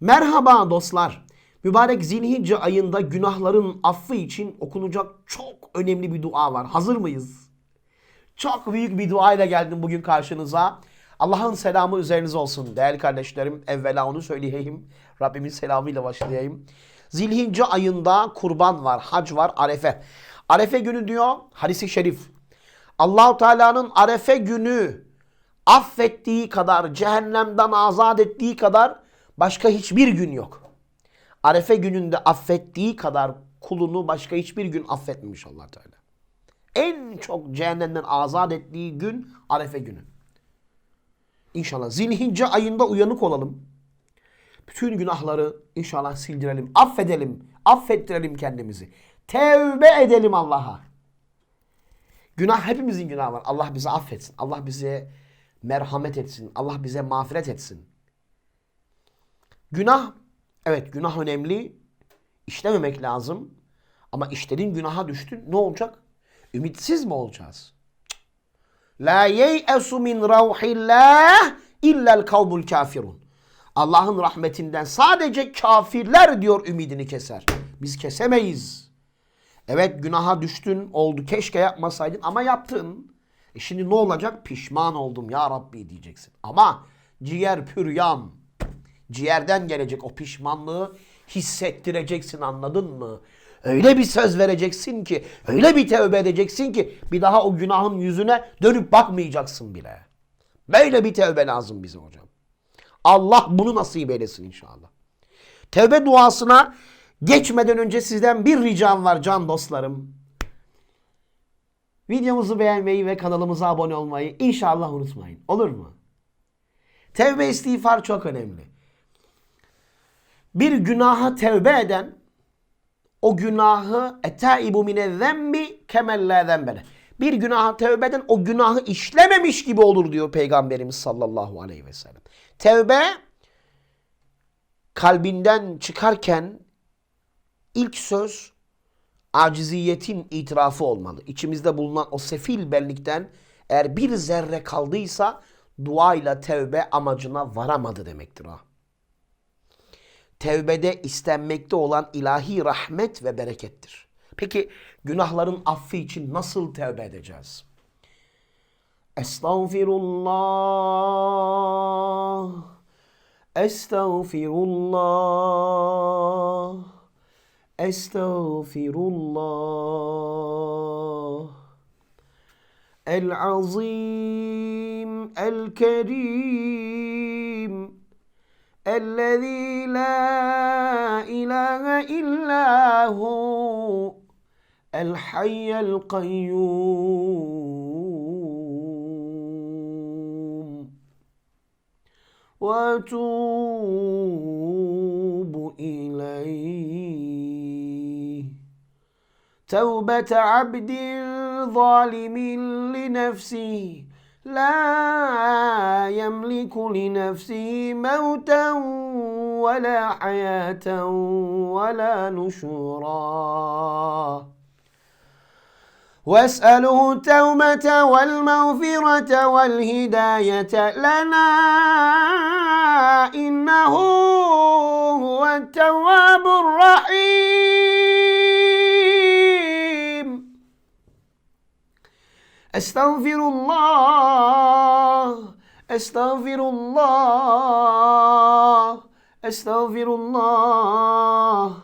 Merhaba dostlar. Mübarek Zilhicce ayında günahların affı için okunacak çok önemli bir dua var. Hazır mıyız? Çok büyük bir dua ile geldim bugün karşınıza. Allah'ın selamı üzerinize olsun değerli kardeşlerim. Evvela onu söyleyeyim. Rabbimin selamıyla başlayayım. Zilhicce ayında kurban var, hac var, arefe. Arefe günü diyor hadisi şerif. Allahu Teala'nın arefe günü affettiği kadar, cehennemden azat ettiği kadar başka hiçbir gün yok. Arefe gününde affettiği kadar kulunu başka hiçbir gün affetmemiş allah Teala. En çok cehennemden azat ettiği gün Arefe günü. İnşallah Zilhicce ayında uyanık olalım. Bütün günahları inşallah sildirelim, affedelim, affettirelim kendimizi. Tevbe edelim Allah'a. Günah hepimizin günahı var. Allah bizi affetsin. Allah bize merhamet etsin. Allah bize mağfiret etsin. Günah, evet günah önemli. İşlememek lazım. Ama işledin günaha düştün ne olacak? Ümitsiz mi olacağız? La yeyesu min ravhillah illel kavmul kafirun. Allah'ın rahmetinden sadece kafirler diyor ümidini keser. Biz kesemeyiz. Evet günaha düştün oldu keşke yapmasaydın ama yaptın. E şimdi ne olacak? Pişman oldum ya Rabbi diyeceksin. Ama ciğer püryan. Ciğerden gelecek o pişmanlığı hissettireceksin anladın mı? Öyle bir söz vereceksin ki, öyle bir tevbe edeceksin ki bir daha o günahın yüzüne dönüp bakmayacaksın bile. Böyle bir tevbe lazım bize hocam. Allah bunu nasip eylesin inşallah. Tevbe duasına geçmeden önce sizden bir ricam var can dostlarım. Videomuzu beğenmeyi ve kanalımıza abone olmayı inşallah unutmayın. Olur mu? Tevbe istiğfar çok önemli. Bir günaha tevbe eden o günahı etaibu mine zembi kemelle zembele. Bir günaha tevbe eden o günahı işlememiş gibi olur diyor Peygamberimiz sallallahu aleyhi ve sellem. Tevbe kalbinden çıkarken ilk söz aciziyetin itirafı olmalı. İçimizde bulunan o sefil benlikten eğer bir zerre kaldıysa duayla tevbe amacına varamadı demektir o. Tevbede istenmekte olan ilahi rahmet ve berekettir. Peki günahların affı için nasıl tevbe edeceğiz? Estağfirullah. Estağfirullah. Estağfirullah. El-azim, el-kerim. الذي لا إله إلا هو الحي القيوم. وأتوب إليه. توبة عبد ظالم لنفسه. لا يملك لنفسه موتا ولا حياة ولا نشورا. واسأله التوبة والمغفرة والهداية لنا. إنه هو التواب الرحيم. Estağfirullah. Estağfirullah. Estağfirullah.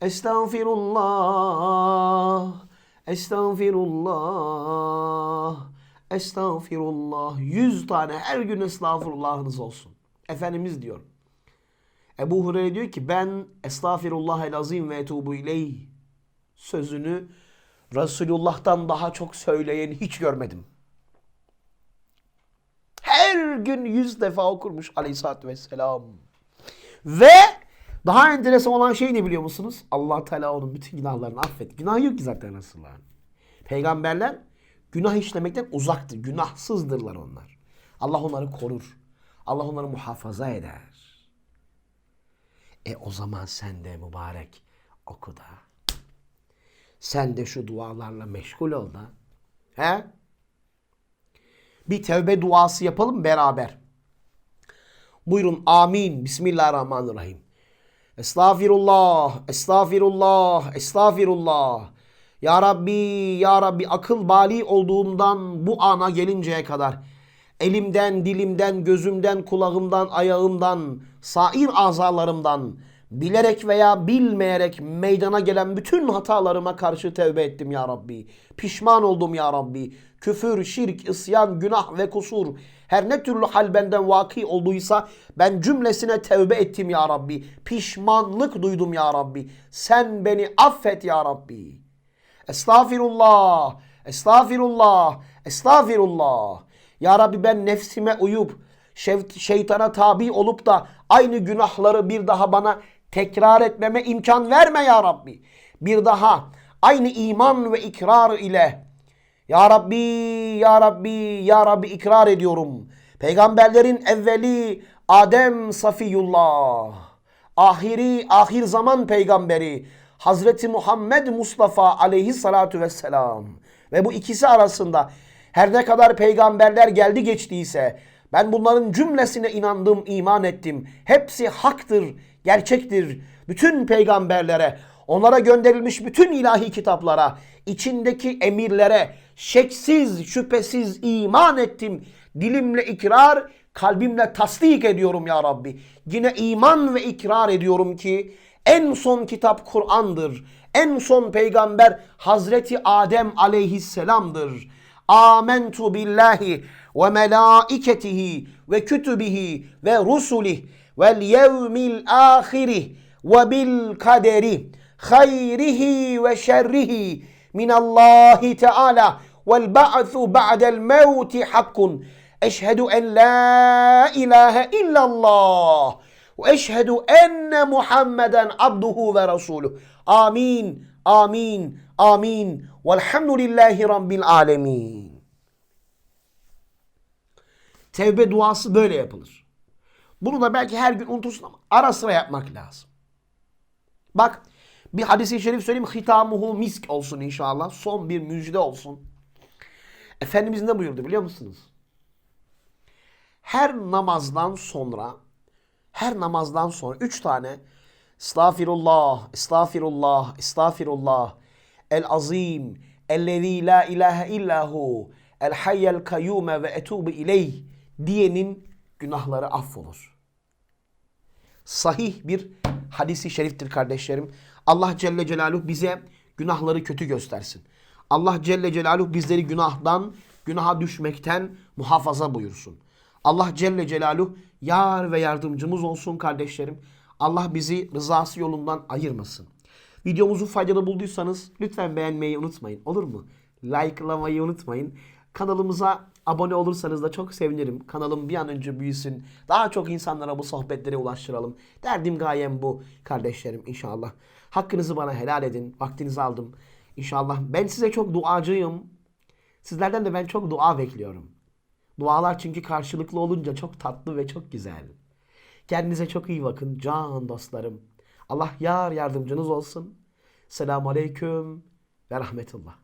Estağfirullah. Estağfirullah. Estağfirullah. Yüz tane her gün estağfirullahınız olsun. Efendimiz diyor. Ebu Hureyre diyor ki ben estağfirullahel azim ve etubu ileyh sözünü Resulullah'tan daha çok söyleyen hiç görmedim. Her gün yüz defa okurmuş aleyhissalatü vesselam. Ve daha enteresan olan şey ne biliyor musunuz? allah Teala onun bütün günahlarını affet. Günah yok ki zaten Resulullah'ın. Peygamberler günah işlemekten uzaktır. Günahsızdırlar onlar. Allah onları korur. Allah onları muhafaza eder. E o zaman sen de mübarek oku da. Sen de şu dualarla meşgul ol da. He? Bir tevbe duası yapalım beraber. Buyurun amin. Bismillahirrahmanirrahim. Estağfirullah, estağfirullah, estağfirullah. Ya Rabbi, Ya Rabbi akıl bali olduğumdan bu ana gelinceye kadar elimden, dilimden, gözümden, kulağımdan, ayağımdan, sair azalarımdan bilerek veya bilmeyerek meydana gelen bütün hatalarıma karşı tevbe ettim ya Rabbi. Pişman oldum ya Rabbi. Küfür, şirk, isyan, günah ve kusur her ne türlü hal benden vaki olduysa ben cümlesine tevbe ettim ya Rabbi. Pişmanlık duydum ya Rabbi. Sen beni affet ya Rabbi. Estağfirullah, estağfirullah, estağfirullah. Ya Rabbi ben nefsime uyup şeytana tabi olup da aynı günahları bir daha bana tekrar etmeme imkan verme ya Rabbi. Bir daha aynı iman ve ikrar ile ya Rabbi, Ya Rabbi, Ya Rabbi ikrar ediyorum. Peygamberlerin evveli Adem Safiyullah. Ahiri, ahir zaman peygamberi Hazreti Muhammed Mustafa aleyhissalatu vesselam. Ve bu ikisi arasında her ne kadar peygamberler geldi geçtiyse ben bunların cümlesine inandım, iman ettim. Hepsi haktır, gerçektir. Bütün peygamberlere, onlara gönderilmiş bütün ilahi kitaplara, içindeki emirlere şeksiz, şüphesiz iman ettim. Dilimle ikrar, kalbimle tasdik ediyorum ya Rabbi. Yine iman ve ikrar ediyorum ki en son kitap Kur'an'dır. En son peygamber Hazreti Adem aleyhisselamdır. Amentu billahi ve melaiketihi ve kütübihi ve rusulih vel yevmil ahiri ve bil kaderi hayrihi ve şerrihi minallahi teala vel ba'thu ba'del mevti hakkun. Eşhedü en la ilahe illallah ve eşhedü enne Muhammeden abduhu ve resuluh. Amin, amin, amin. Velhamdülillahi Rabbil alemin. Tevbe duası böyle yapılır. Bunu da belki her gün unutursun ama ara sıra yapmak lazım. Bak bir hadisi şerif söyleyeyim. Hitamuhu misk olsun inşallah. Son bir müjde olsun. Efendimiz ne buyurdu biliyor musunuz? Her namazdan sonra her namazdan sonra üç tane Estağfirullah, estağfirullah, estağfirullah. El azim, ellezî la ilahe illahu, el hayyel kayyume ve etubu ileyh diyenin günahları affolur. Sahih bir hadisi şeriftir kardeşlerim. Allah Celle Celaluhu bize günahları kötü göstersin. Allah Celle Celaluhu bizleri günahdan, günaha düşmekten muhafaza buyursun. Allah Celle Celaluhu yar ve yardımcımız olsun kardeşlerim. Allah bizi rızası yolundan ayırmasın. Videomuzu faydalı bulduysanız lütfen beğenmeyi unutmayın. Olur mu? Like'lamayı unutmayın. Kanalımıza abone olursanız da çok sevinirim. Kanalım bir an önce büyüsün. Daha çok insanlara bu sohbetleri ulaştıralım. Derdim gayem bu kardeşlerim inşallah. Hakkınızı bana helal edin. Vaktinizi aldım. İnşallah ben size çok duacıyım. Sizlerden de ben çok dua bekliyorum. Dualar çünkü karşılıklı olunca çok tatlı ve çok güzel. Kendinize çok iyi bakın can dostlarım. Allah yar yardımcınız olsun. Selamun Aleyküm ve Rahmetullah.